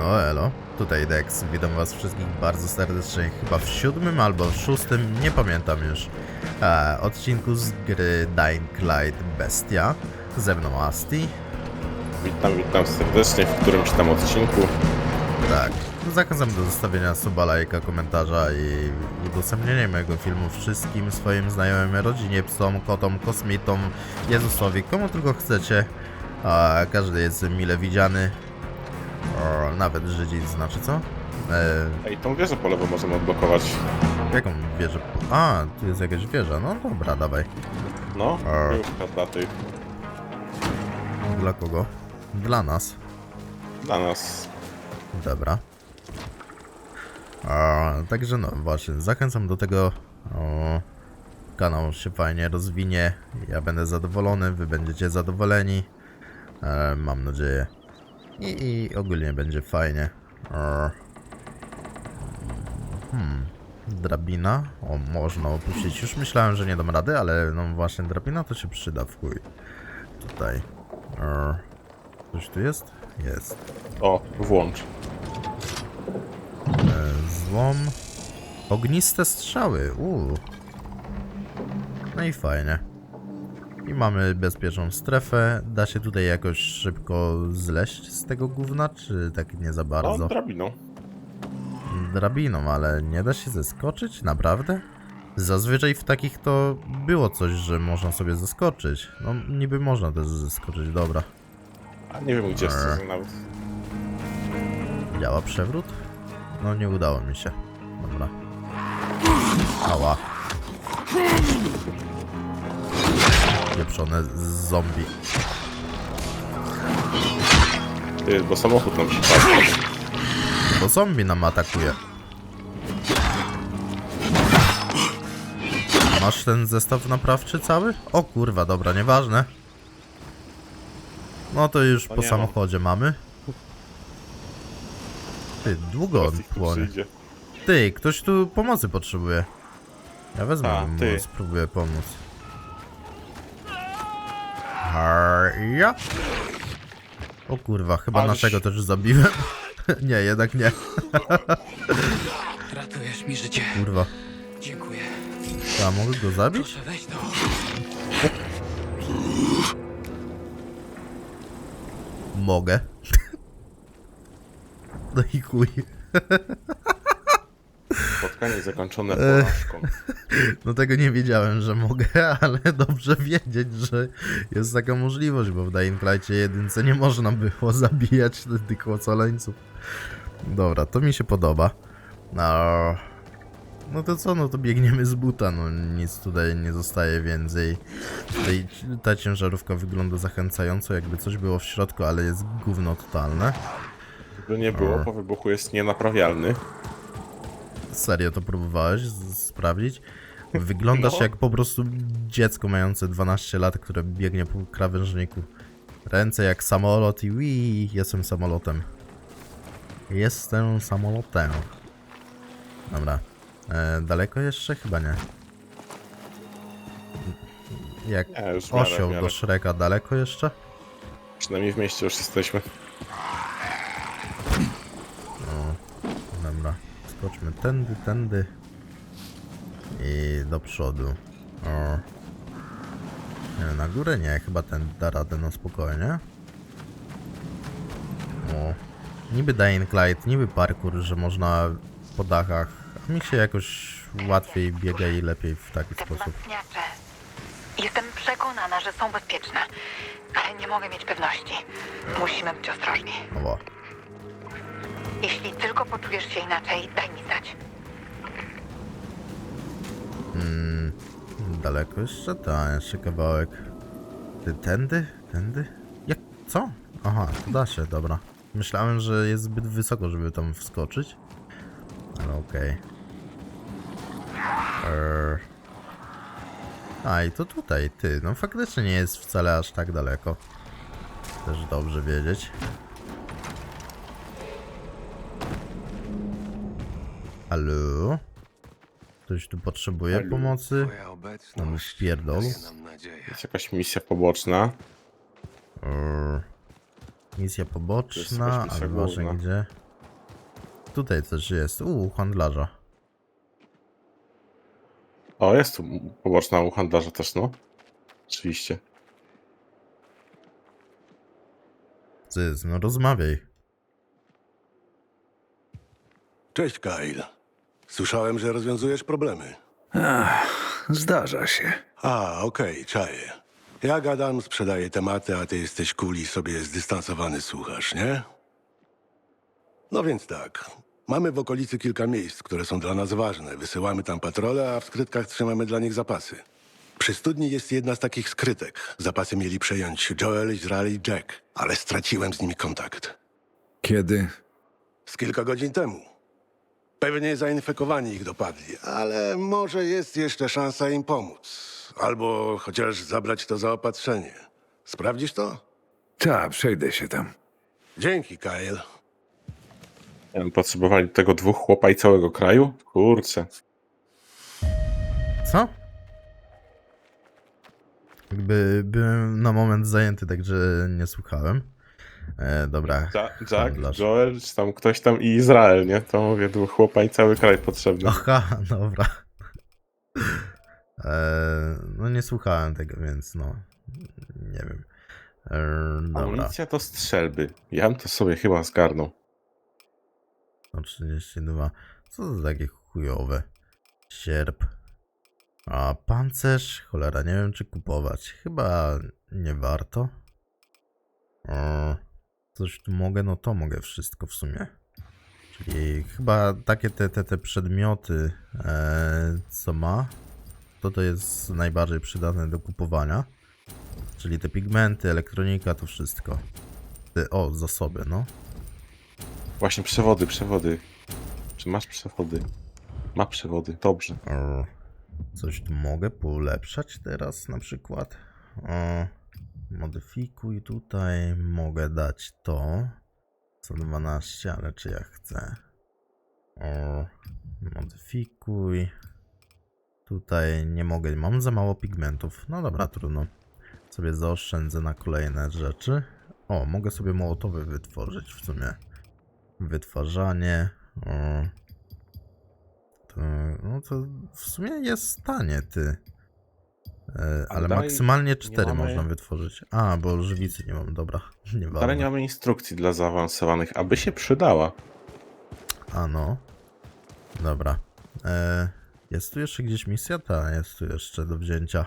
No elo, tutaj Dex, witam was wszystkich bardzo serdecznie, chyba w siódmym albo w szóstym, nie pamiętam już, e, odcinku z gry Dying Light Bestia, ze mną Asti, Witam, witam serdecznie w którymś tam odcinku. tak, zachęcam do zostawienia suba, lajka, komentarza i udostępnienia mojego filmu wszystkim swoim znajomym, rodzinie, psom, kotom, kosmitom, Jezusowi, komu tylko chcecie, a każdy jest mile widziany, o, nawet Żydzi, znaczy co? E, Ej, tą wieżę po lewo możemy odblokować. Jaką wieżę? A, tu jest jakaś wieża. No dobra, dawaj. No, A. już dla tych, Dla kogo? Dla nas. dla nas. Dobra. A, także no właśnie, zachęcam do tego. O, kanał się fajnie rozwinie. Ja będę zadowolony, wy będziecie zadowoleni. E, mam nadzieję. I, I ogólnie będzie fajnie. E, hmm. Drabina. O, można opuścić. Już myślałem, że nie dam rady, ale no właśnie drabina to się przyda w chuj. Tutaj. E, coś tu jest? Jest. O, włącz. Złom. Ogniste strzały. Uuu. No i fajnie. I mamy bezpieczną strefę. Da się tutaj jakoś szybko zleść z tego gówna, czy tak nie za No, bardzo? drabiną. Drabiną, ale nie da się zeskoczyć? Naprawdę? Zazwyczaj w takich to było coś, że można sobie zeskoczyć. No niby można też zeskoczyć, dobra. A nie wiem gdzie jest Eee. nawet. Działa przewrót? No nie udało mi się. Dobra. Ała. Pieprzone z zombie. Ty, bo samochód nam się patrzy. Bo zombie nam atakuje. Masz ten zestaw naprawczy cały? O kurwa, dobra, nieważne. No to już No po nie mam. samochodzie mamy. Ty, długo on płonie. przyjdzie. Ty, ktoś tu pomocy potrzebuje. Ja wezmę A, mu, ty. spróbuję pomóc. Ja. O kurwa, chyba naszego też zabiłem. nie, jednak nie. Ratujesz mi życie. Kurwa. Dziękuję. A mogę go zabić? Proszę weź to. Mogę. no i chuj. Spotkanie zakończone Eee. porażką. No tego nie wiedziałem, że mogę, ale dobrze wiedzieć, że jest taka możliwość, bo w Dying Light'cie jedynce nie można było zabijać tych ocaleńców. Dobra, to mi się podoba. No, no to co, no to biegniemy z buta, no nic tutaj nie zostaje więcej. Tutaj ta ciężarówka wygląda zachęcająco, jakby coś było w środku, ale jest gówno totalne. Gdyby nie było, po wybuchu jest nienaprawialny. Serio to próbowałeś sprawdzić? Wyglądasz No. jak po prostu dziecko mające 12 lat, które biegnie po krawężniku. Ręce jak samolot i wii, jestem samolotem. Jestem samolotem. Dobra. E, daleko jeszcze? Chyba nie. Jak Nie, osioł do Shreka daleko jeszcze? Przynajmniej w mieście już jesteśmy. Skoczmy tędy, tędy. I do przodu. O. Nie, na górę nie, chyba ten da radę na spokojnie. O. Niby Dying Light, niby parkour, że można po dachach. A mi się jakoś łatwiej biega i lepiej w taki sposób. Jestem przekonana, że są bezpieczne, ale nie mogę mieć pewności. Musimy być ostrożni. O. Jeśli tylko poczujesz się inaczej, daj mi znać. Mm, daleko jeszcze? Ta, jeszcze kawałek. Ty, tędy? Tędy? Jak? Co? Aha, tu da się, dobra. Myślałem, że jest zbyt wysoko, żeby tam wskoczyć. Ale okej. Eee. A, i to tutaj, ty. No faktycznie nie jest wcale aż tak daleko. Też dobrze wiedzieć. Halo? Ktoś tu potrzebuje Halo? pomocy? Twoja Tam obecność wpierdol. daje nam nadzieję. Jest jakaś misja poboczna. Eee, Misja To jest poboczna, jakaś misja ale właśnie główna. gdzie? Tutaj coś jest. U, u handlarza. O, jest tu poboczna u handlarza też, no. Oczywiście. Co jest? No rozmawiaj. Cześć, Kyle. Słyszałem, że rozwiązujesz problemy. Ach, zdarza się. A, okej, czaję. Ja gadam, sprzedaję tematy, a ty jesteś kuli sobie zdystansowany słuchasz, nie? No więc tak. Mamy w okolicy kilka miejsc, które są dla nas ważne. Wysyłamy tam patrole, a w skrytkach trzymamy dla nich zapasy. Przy studni jest jedna z takich skrytek. Zapasy mieli przejąć Joel, Izrael i Jack, ale straciłem z nimi kontakt. Kiedy? Z kilka godzin temu. Pewnie zainfekowani ich dopadli, ale może jest jeszcze szansa im pomóc. Albo chociaż zabrać to zaopatrzenie. Sprawdzisz to? Ta, przejdę się tam. Dzięki, Kyle. Potrzebowali tego dwóch chłopa i całego kraju? Kurczę. Co? Jakby byłem na moment zajęty, także nie słuchałem. E, dobra. Ja- Jack, handlarz. Joel, czy tam ktoś tam i Izrael, nie? To mówię, dwóch chłopa i cały kraj potrzebny. Aha, dobra. E, no nie słuchałem tego, więc no. Nie wiem. E, dobra. Amunicja to strzelby. Ja bym to sobie chyba zgarnął. No 32. Co to takie chujowe? Sierp. A pancerz? Cholera, nie wiem czy kupować. Chyba nie warto. Coś tu mogę? No to mogę wszystko w sumie. Czyli chyba takie te, te, te przedmioty, e, co ma, to to jest najbardziej przydatne do kupowania. Czyli te pigmenty, elektronika, to wszystko. Te, o, zasoby, no. Właśnie przewody, przewody. Czy masz przewody? Ma przewody, dobrze. O, Coś tu mogę polepszać teraz na przykład. O, modyfikuj tutaj. Mogę dać to. 112, ale czy ja chcę? O, modyfikuj. Tutaj nie mogę, mam za mało pigmentów. No dobra, trudno. Sobie zaoszczędzę na kolejne rzeczy. O, mogę sobie mołotowy wytworzyć w sumie. Wytwarzanie. O, to, no to w sumie jest tanie, ty. E, ale maksymalnie 4 mamy- można wytworzyć. A, bo żywicy nie mam, dobra. Nie Ale nie mamy instrukcji dla zaawansowanych, aby się przydała. A no. Dobra. E, jest tu jeszcze gdzieś misja? Ta, jest tu jeszcze do wzięcia.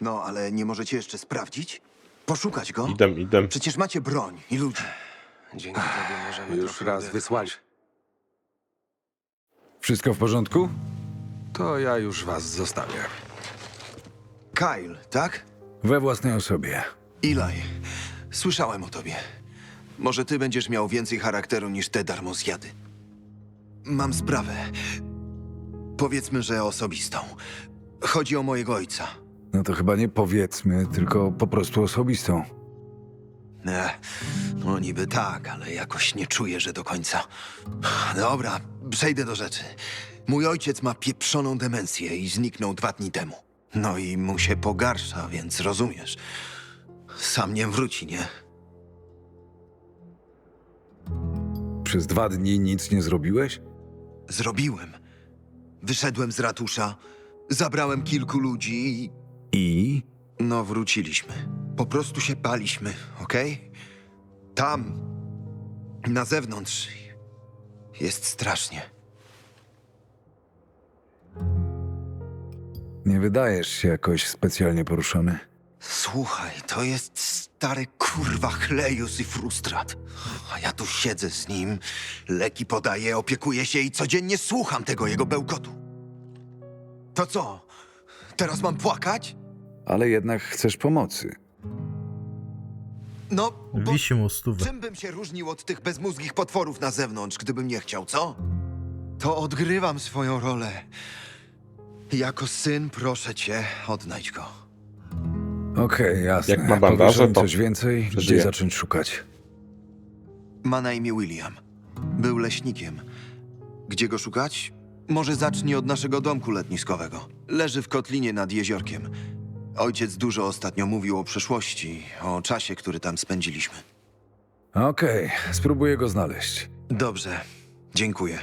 No, ale nie możecie jeszcze sprawdzić? Poszukać go? Idę, idę. Przecież macie broń i ludzi. Dzięki tobie możemy Już raz wysłali. Wszystko w porządku? To ja już was zostawię. Kyle, tak? We własnej osobie. Eli, słyszałem o tobie. Może ty będziesz miał więcej charakteru niż te darmozjady. Mam sprawę. Powiedzmy, że osobistą. Chodzi o mojego ojca. No to chyba nie powiedzmy, tylko po prostu osobistą. Ne, no niby tak, ale jakoś nie czuję, że do końca. Dobra, przejdę do rzeczy. Mój ojciec ma pieprzoną demencję i zniknął dwa dni temu. No i mu się pogarsza, więc rozumiesz. Sam nie wróci, nie? Przez dwa dni nic nie zrobiłeś? Zrobiłem. Wyszedłem z ratusza, zabrałem kilku ludzi i... I? No, wróciliśmy. Po prostu się baliśmy, okej? Tam, na zewnątrz, jest strasznie. Nie wydajesz się jakoś specjalnie poruszony. Słuchaj, to jest stary kurwa chlejus i frustrat. A ja tu siedzę z nim, leki podaję, opiekuję się i codziennie słucham tego jego bełkotu. To co? Teraz mam płakać? Ale jednak chcesz pomocy. No, bo Wisi mu stówę. czym bym się różnił od tych bezmózgich potworów na zewnątrz, gdybym nie chciał, co? To odgrywam swoją rolę. Jako syn proszę cię, odnajdź go. Okej, jasne. Jak ma bandaże, Powiesz mi to coś więcej, gdzie przeżyje. zacząć szukać. Ma na imię William. Był leśnikiem. Gdzie go szukać? Może zacznij od naszego domku letniskowego. Leży w kotlinie nad jeziorkiem. Ojciec dużo ostatnio mówił o przeszłości, o czasie, który tam spędziliśmy. Okej, spróbuję go znaleźć. Dobrze. Dziękuję.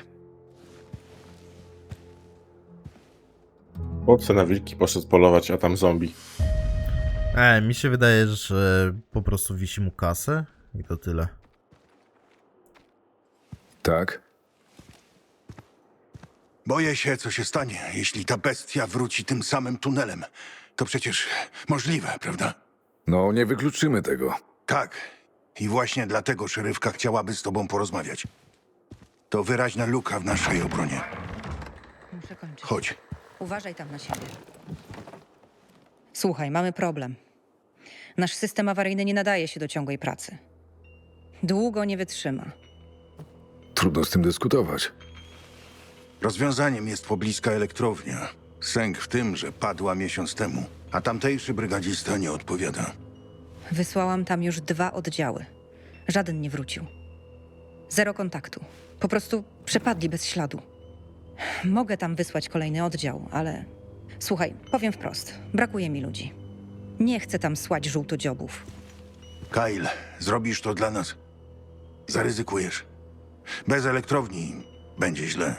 Chłopcy na wilki poszedł polować, a tam zombie. E, mi się wydaje, że po prostu wisi mu kasę i to tyle. Tak? Boję się, co się stanie, jeśli ta bestia wróci tym samym tunelem. To przecież możliwe, prawda? No, nie wykluczymy tego. Tak. I właśnie dlatego szerywka chciałaby z tobą porozmawiać. To wyraźna luka w naszej obronie. Muszę kończyć. Chodź. Uważaj tam na siebie. Słuchaj, mamy problem. Nasz system awaryjny nie nadaje się do ciągłej pracy. Długo nie wytrzyma. Trudno z tym dyskutować. Rozwiązaniem jest pobliska elektrownia. Sęk w tym, że padła miesiąc temu, a tamtejszy brygadzista nie odpowiada. Wysłałam tam już dwa oddziały. Żaden nie wrócił. Zero kontaktu. Po prostu przepadli bez śladu. Mogę tam wysłać kolejny oddział, ale. Słuchaj, powiem wprost: brakuje mi ludzi. Nie chcę tam słać żółtodziobów. Kyle, zrobisz to dla nas? Zaryzykujesz. Bez elektrowni będzie źle.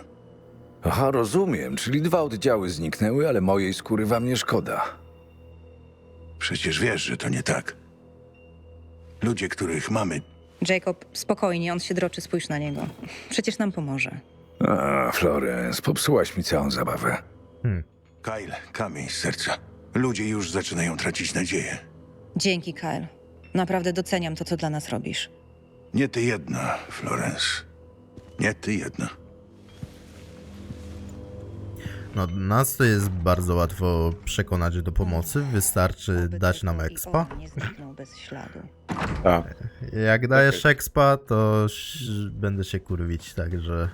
Aha, rozumiem. Czyli dwa oddziały zniknęły, ale mojej skóry wam nie szkoda. Przecież wiesz, że to nie tak. Ludzie, których mamy, Jacob, spokojnie, on się droczy, spójrz na niego. Przecież nam pomoże. A, Florence, popsułaś mi całą zabawę. Kyle, kamień z serca. Ludzie już zaczynają tracić nadzieję. Dzięki, Kyle. Naprawdę doceniam to, co dla nas robisz. Nie ty jedna, Florence. Nie ty jedna. No, nas to jest bardzo łatwo przekonać do pomocy. Wystarczy Oby dać nam i expa. on Nie zniknął bez śladu. Tak. Jak dajesz expa, to ś- będę się kurwić, także...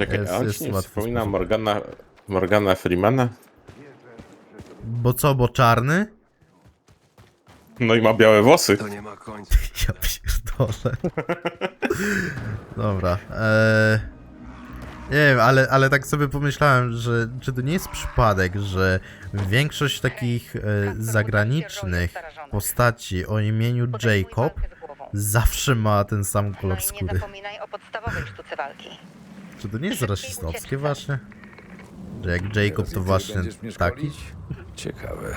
Czekaj, Jest- a on jest ci nie łatwy wspomina sposób. Morgana, Morgana Freemana? Bo co, bo czarny? No i ma białe włosy. To nie ma końca. Ja pierdolę. Dobra. Eee, nie wiem, ale, ale tak sobie pomyślałem, że czy to nie jest przypadek, że większość takich e, zagranicznych postaci o imieniu Jacob zawsze ma ten sam kolor No i nie skóry. zapominaj o podstawowej sztuce walki. Czy to nie jest rasistowskie właśnie? Że jak Jacob to właśnie taki? Ciekawe.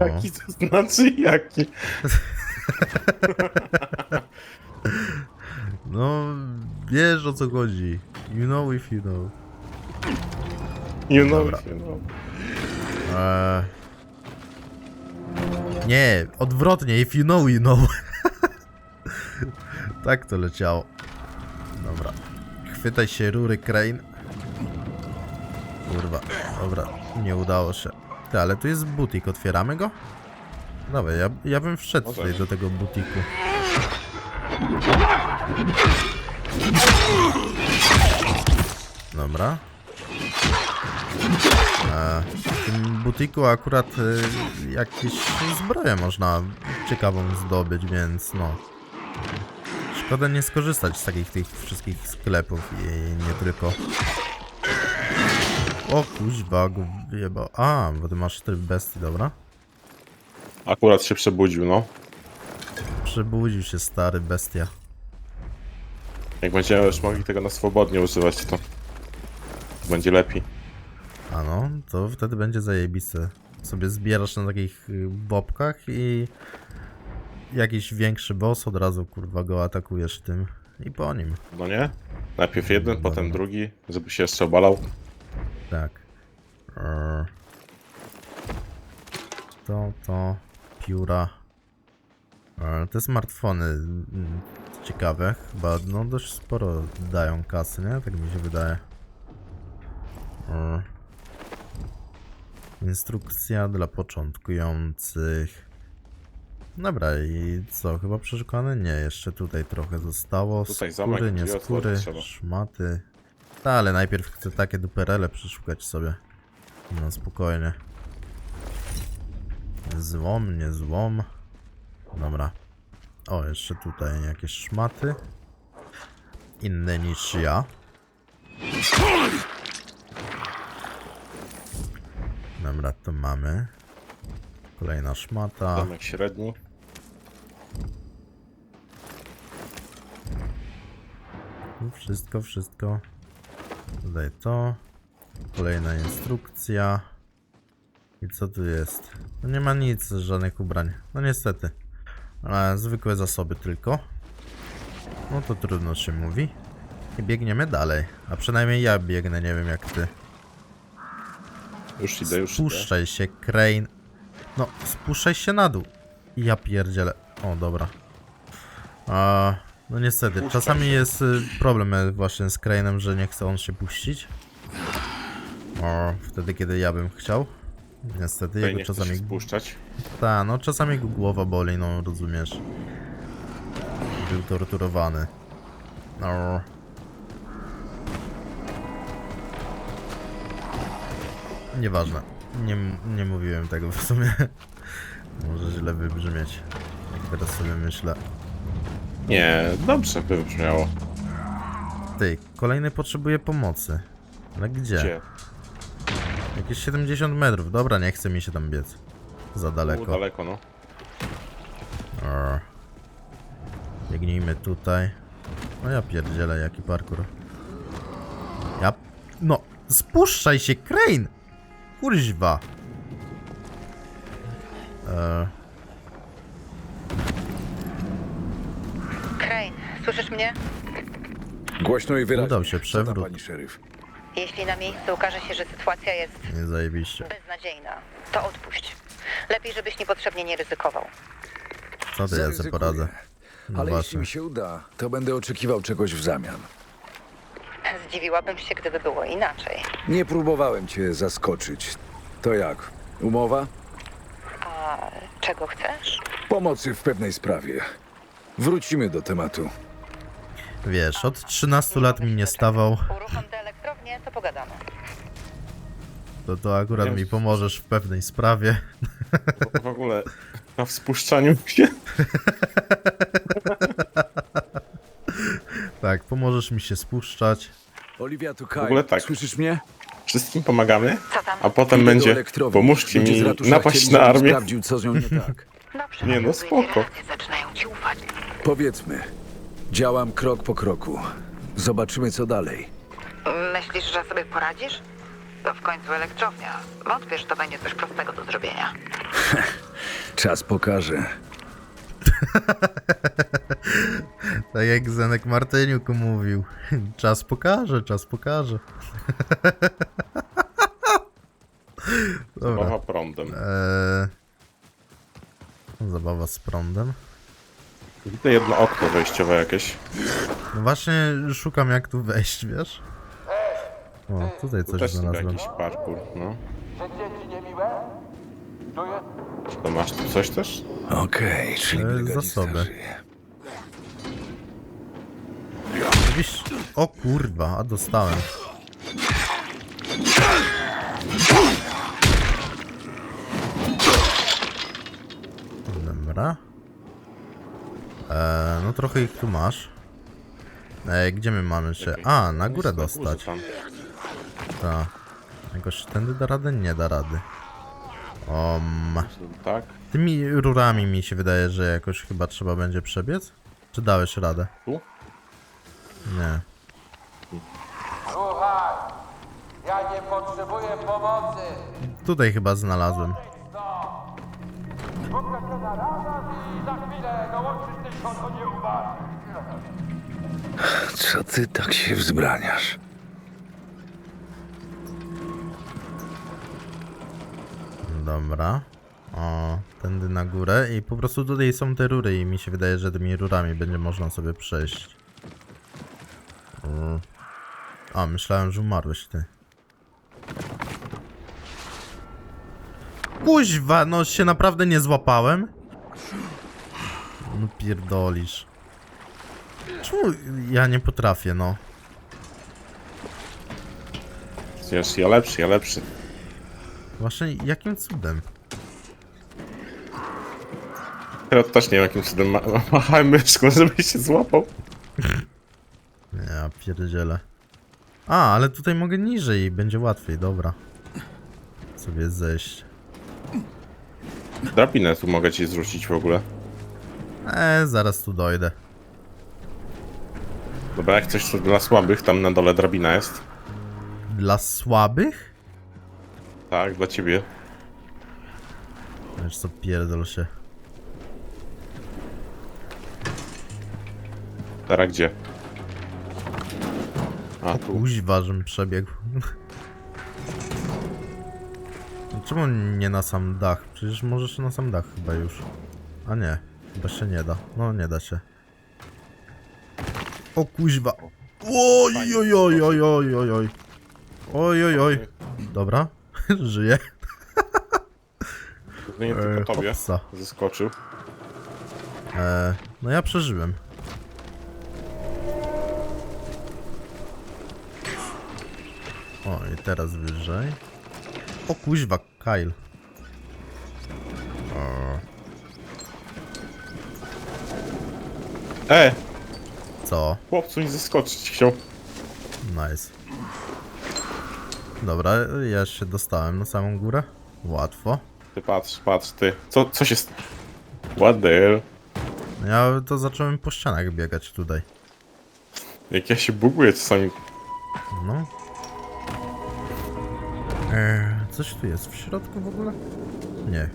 O. Jaki to znaczy jaki? No, wiesz o co chodzi. You know if you know. You know, Dobra. you know. Eee... Nie, odwrotnie, if you know, you know. tak to leciało. Chwytaj się rury, Crane. Kurwa, dobra, nie udało się. Ty, ale tu jest butik, otwieramy go? Dobra, ja, ja bym wszedł Możesz. tutaj do tego butiku. Dobra. E, w tym butiku akurat e, jakieś zbroje można ciekawą zdobyć, więc no. Szkoda nie skorzystać z takich tych wszystkich sklepów i nie tylko. O kuźwa, go wyjebał. A, bo ty masz tryb bestii, dobra. Akurat się przebudził, no. Przebudził się stary bestia. Jak będziemy już mogli tego na swobodnie używać, to będzie lepiej. A no, to wtedy będzie zajebiste. Sobie zbierasz na takich y, bobkach i jakiś większy boss od razu kurwa go atakujesz tym i po nim. No nie? Najpierw jeden, potem drugi, żeby się jeszcze obalał. Tak. Eee. To, to, pióra. Eee, Te smartfony mm, ciekawe, chyba no dość sporo dają kasy, nie? Tak mi się wydaje. Eee. Instrukcja dla początkujących. Dobra i co, chyba przeszukane? Nie, jeszcze tutaj trochę zostało. Tutaj zamek, skóry, nie drzwi skóry, otworzyć trzeba. szmaty. Ta, ale najpierw chcę takie duperele przeszukać sobie. No spokojnie. Złom, nie złom. Dobra. O, jeszcze tutaj jakieś szmaty. Inne niż ja. Dobra, to mamy. Kolejna szmata. Zamek średni. Wszystko, wszystko. Tutaj to. Kolejna instrukcja. I co tu jest? No nie ma nic, żadnych ubrań. No niestety. Ale zwykłe zasoby tylko. No to trudno się mówi. I biegniemy dalej. A przynajmniej ja biegnę, nie wiem jak ty. Już idę, już idę. Spuszczaj się, Crane. No, spuszczaj się na dół. Ja pierdzielę. O, dobra. A, no niestety, Puszczam czasami się. jest y, problem y, właśnie z Crane'em, że nie chce on się puścić. O, wtedy kiedy ja bym chciał. Niestety, Tutaj jego nie chcę się czasami... spuszczać. Ta, no czasami głowa boli, no rozumiesz. Był torturowany. No. Nieważne. Nie, m- nie mówiłem tego w sumie. Może źle wybrzmieć. Teraz sobie myślę. Nie, dobrze by brzmiało. Ty, kolejny potrzebuje pomocy. Ale gdzie? Gdzie? Jakieś 70 metrów. Dobra, nie chce mi się tam biec. Za daleko. daleko, no. Arr. Biegnijmy tutaj. No ja pierdzielę, jaki parkour. Ja... No, spuszczaj się, Crane! Kurźwa. Eee, Crane, słyszysz mnie? Głośno i wyraźnie. Udał się Co tam, przewrót. pani szeryf? Jeśli na miejscu okaże się, że sytuacja jest nie zajebiście. beznadziejna, to odpuść. Lepiej, żebyś niepotrzebnie nie ryzykował. Co to ja sobie Zaryzykuję. poradzę? No Ale jeśli właśnie. mi się uda, to będę oczekiwał czegoś w zamian. Zdziwiłabym się, gdyby było inaczej. Nie próbowałem cię zaskoczyć. To jak? Umowa? A czego chcesz? Pomocy w pewnej sprawie. Wrócimy do tematu. Wiesz, od 13 lat mi nie stawał, Uruchom tę elektrownię, to pogadamy. to to akurat Wiem. mi pomożesz w pewnej sprawie. W- W ogóle na wspuszczaniu się. Tak, pomożesz mi się spuszczać. Olivia tu W ogóle tak. Słyszysz mnie? Wszystkim pomagamy, Co tam? a potem Idę do będzie elektrowni. pomóżcie Ludzie z mi ratusza napaść chcieli, na żebym armię. sprawdził, co z nią nie tak. Dobrze, Nie, no spoko. relacje zaczynają ci ufać. Powiedzmy. Działam krok po kroku. Zobaczymy, co dalej. Myślisz, że sobie poradzisz? To w końcu elektrownia. Wątpię, że to będzie coś prostego do zrobienia. Czas pokaże. Tak jak Zenek Martyniuk mówił. Czas pokaże, czas pokaże. Dobra. Zabawa prądem. Eee... Zabawa z prądem. Widzę jedno okno wejściowe jakieś. No właśnie szukam jak tu wejść, wiesz? O, tutaj Tu coś też chyba znalazłem. jakiś parkour, no. To masz tu coś też? Okej, czyli E, brygadista zasoby. żyje. O kurwa, a dostałem. Dobra. Eee, no trochę ich tu masz. Ej, gdzie my mamy się? A, na górę dostać. Tak. Jakoś tędy da radę? Nie da rady. Om. Tak. Tymi rurami mi się wydaje, że jakoś chyba trzeba będzie przebiec? Czy dałeś radę? Tu? Nie. Słuchaj, ja nie potrzebuję pomocy. Tutaj chyba znalazłem. Skupię się na razach i za chwilę dołączysz tylko do nieuwagi. Co ty tak się wzbraniasz? Dobra. O, tędy na górę i po prostu tutaj są te rury i mi się wydaje, że tymi rurami będzie można sobie przejść. A, myślałem, że umarłeś ty. Kuźwa, no się naprawdę nie złapałem? No pierdolisz. Czemu ja nie potrafię, no? Wiesz, ja lepszy, ja lepszy. Właśnie jakim cudem? Teraz też nie wiem jakim cudem ma machałem myszką, żeby się złapał. Ja pierdzielę. A, ale tutaj mogę niżej będzie łatwiej, dobra. Sobie zejść. Drabinę tu mogę ci zrzucić w ogóle. Eee, zaraz tu dojdę. Dobra, jak coś to dla słabych, tam na dole drabina jest. Dla słabych? Tak, dla ciebie. Wiesz co, pierdol się. Teraz gdzie? A, tu. Kuźwa, żem przebiegł. Czemu nie na sam dach? Przecież możesz na sam dach chyba już. A nie, chyba się nie da. No nie da się. O kuźwa. Oj, oj, oj, oj, oj, oj, oj. Oj, oj, oj. Dobra, żyję. To nie E, tylko tobie hopsa. zeskoczył. E, no ja przeżyłem. O, i teraz wyżej. O kuźwa, Kyle. E! co? Chłopcu nie zeskoczyć chciał. Nice. Dobra, ja się dostałem na samą górę. Łatwo. Ty patrz, patrz, ty. Co, co się... st- What the hell? Ja to zacząłem po ścianach biegać tutaj. Jak ja się buguję czasami. No. Eee, coś tu jest w środku w ogóle? Nie.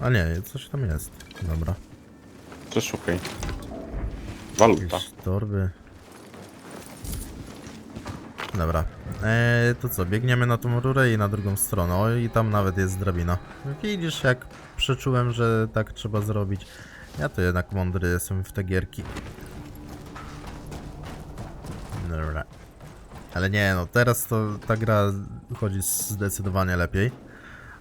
A nie, coś tam jest. Dobra. Przeszukaj. Waluta. Jakieś torby. Dobra. Eee, to co, biegniemy na tą rurę i na drugą stronę. O, i tam nawet jest drabina. Widzisz, jak przeczułem, że tak trzeba zrobić. Ja to jednak mądry jestem w te gierki. Dobra. Ale nie, no teraz to ta gra chodzi zdecydowanie lepiej.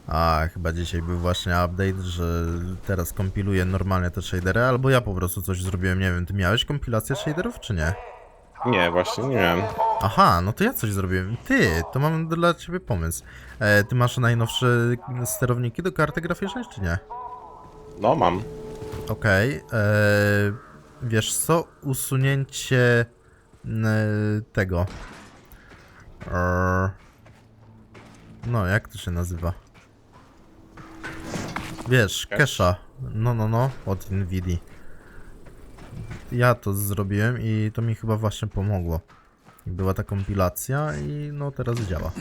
A chyba dzisiaj był właśnie update, że teraz kompiluję normalnie te shadery, albo ja po prostu coś zrobiłem, nie wiem, ty miałeś kompilację shaderów czy nie? Nie, właśnie, nie miałem. Aha, no to ja coś zrobiłem. Ty, to mam dla ciebie pomysł. E, ty masz najnowsze sterowniki do karty graficznej czy nie? No, mam. Okej, e, wiesz co, usunięcie n, tego. E, no, jak to się nazywa? Wiesz, Cache? cache'a. No, no, no, od Nvidia. Ja to zrobiłem i to mi chyba właśnie pomogło. Była ta kompilacja i no teraz działa.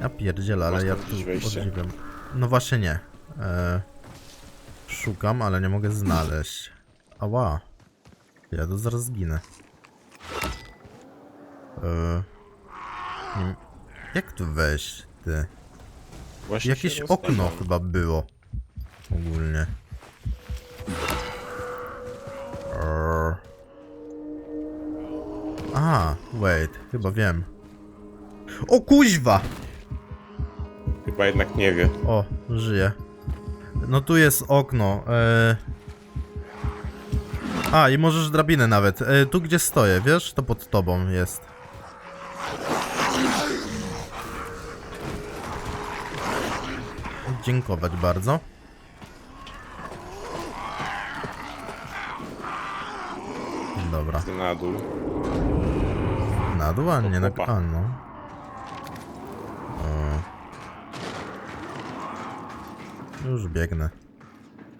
Ja pierdzielę, ale Można ja tu wejście? podziwiam. No właśnie nie. E, szukam, ale nie mogę znaleźć. Ała. Ja to zaraz zginę. E, nie, jak tu wejść, ty? Właśnie Jakieś się okno rozstawiam. chyba było. Ogólnie. A, wait, chyba wiem. O kuźwa! Chyba jednak nie wie. O, żyje. No tu jest okno. E... A, i możesz drabinę nawet. E, tu gdzie stoję, wiesz? To pod tobą jest. Dziękować bardzo. Dobra. Na dół. Na dół, a nie na... chłopa. A, no. O. Już biegnę.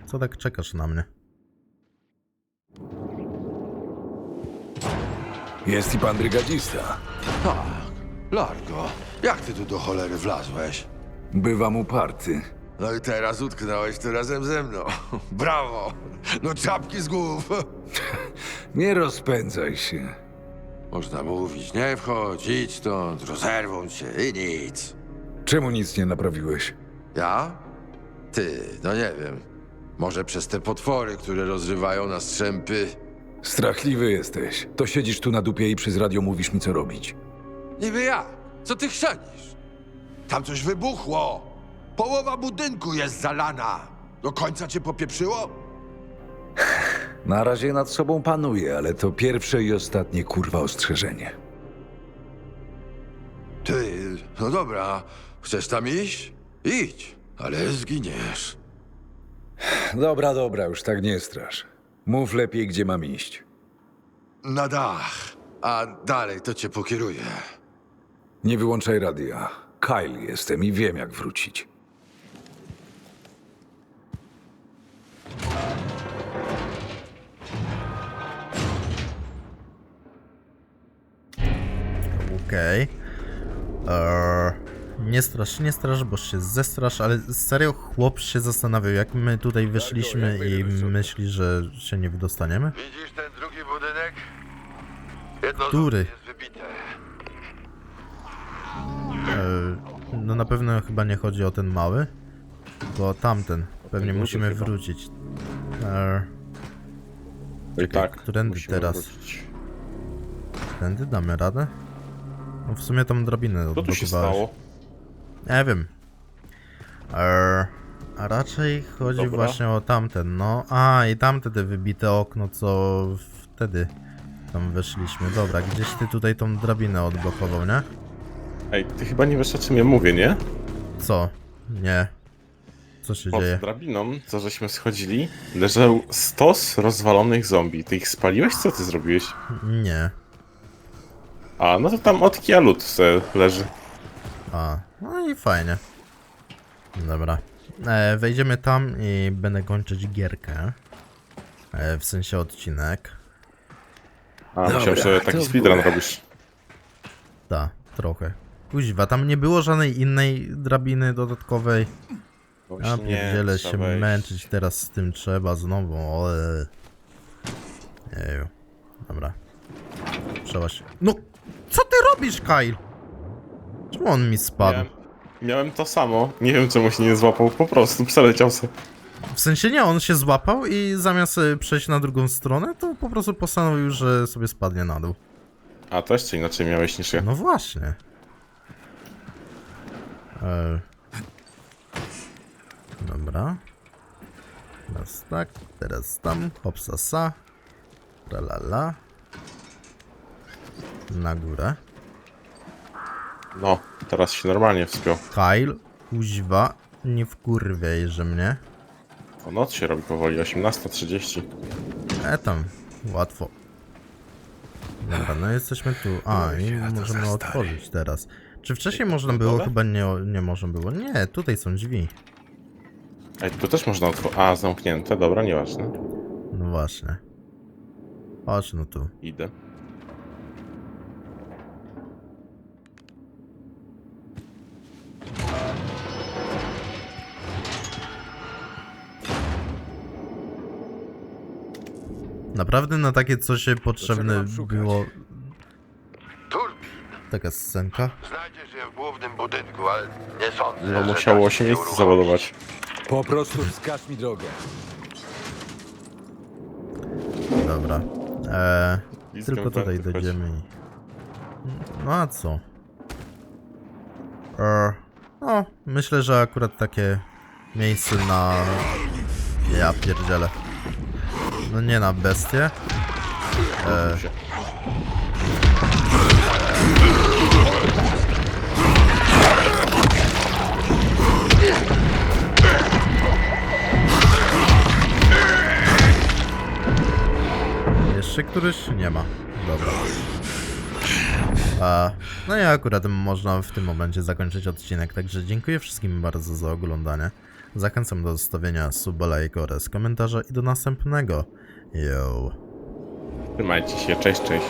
Co tak czekasz na mnie? Jest i pan brygadzista. Tak, Largo, jak ty tu do cholery wlazłeś? Bywam uparty. No i teraz utknąłeś tu razem ze mną. Brawo! No czapki z głów. Nie rozpędzaj się. Można mówić, nie wchodź, idź stąd, rozerwą cię i nic. Czemu nic nie naprawiłeś? Ja? Ty, no nie wiem. Może przez te potwory, które rozrywają na strzępy. Strachliwy jesteś. To siedzisz tu na dupie i przez radio mówisz mi co robić. Niby jak? Co ty chrzanisz? Tam coś wybuchło. Połowa budynku jest zalana. Do końca cię popieprzyło? Na razie nad sobą panuję, ale to pierwsze i ostatnie kurwa ostrzeżenie. Ty, no dobra, chcesz tam iść? Idź, ale zginiesz. Dobra, dobra, już tak nie strasz. Mów lepiej, gdzie mam iść. Na dach, a dalej to cię pokieruję. Nie wyłączaj radia. Kyle jestem i wiem, jak wrócić. Okej. Eee, Nie strasz, nie strasz, bo się zestrasz, ale serio chłop się zastanawiał, jak my tutaj wyszliśmy i myśli, że się nie wydostaniemy? Widzisz ten drugi budynek? Jedno z Który? okien jest wybite. Eee, No na pewno chyba nie chodzi o ten mały, bo tamten. Pewnie duży musimy chyba. wrócić. Eee, I tak. którędy musimy teraz? wrócić. Tędy damy radę? No w sumie tą drabinę Co tu się stało? Nie wiem. Eee, a raczej chodzi Dobra. właśnie o tamten, no. A, i tamte te wybite okno, co wtedy tam weszliśmy. Dobra, gdzieś ty tutaj tą drabinę odblokował, nie? Ej, ty chyba nie wiesz o czym ja mówię, nie? Co? Nie. Co się Pod dzieje? drabiną, co żeśmy schodzili, leżał stos rozwalonych zombie. Ty ich spaliłeś? Co ty zrobiłeś? Nie. A, no to tam od Lut se leży. A, no i fajnie. Dobra. E, wejdziemy tam i będę kończyć gierkę. E, w sensie odcinek. A, myślałem, że taki to w speedrun górę. robisz. Ta, trochę. Kuźwa, tam nie było żadnej innej drabiny dodatkowej. Pierdzielę trzeba się wejść. męczyć teraz z tym trzeba znowu. Ole. Jeju. Dobra. Trzeba się... No! Co ty robisz, Kyle? Czemu on mi spadł? Miałem, miałem to samo. Nie wiem czemu się nie złapał, po prostu przeleciał se. W sensie nie, on się złapał i zamiast e, przejść na drugą stronę, to po prostu postanowił, że sobie spadnie na dół. A to jeszcze inaczej miałeś niż ja. No właśnie. E... Dobra. Teraz tak, teraz tam, hopsa sa. Tralala. Na górę. No, teraz się normalnie wspiął. Kyle, kuźwa, nie wkurwiaj, że mnie. To noc się robi powoli, 18.30. E tam, łatwo. Dobra, no jesteśmy tu. A, i możemy otworzyć teraz. Czy wcześniej można było? Chyba nie, nie można było. Nie, tutaj są drzwi. Ej, tu też można otworzyć. A, zamknięte, dobra, nieważne. No właśnie. Chodź no tu. Idę. Naprawdę na takie coś potrzebne mam szukać? było Turbin. taka scenka? Znajdziesz je w głównym budynku, ale nie sądzę, No że musiało da się się miejsce uruchomić. załadować. Po prostu wskaż mi drogę. Dobra. Eee, Bliskiem tylko tutaj dojdziemy i... No a co? Eee, no, myślę, że akurat takie miejsce na... Ja pierdzielę. No nie na bestie. Eee, Się. Jeszcze któryś? Nie ma. Dobra. A, no i akurat można w tym momencie zakończyć odcinek, także dziękuję wszystkim bardzo za oglądanie. Zachęcam do zostawienia suba, lajka oraz komentarza i do następnego. Yo. Trzymajcie się, cześć, cześć.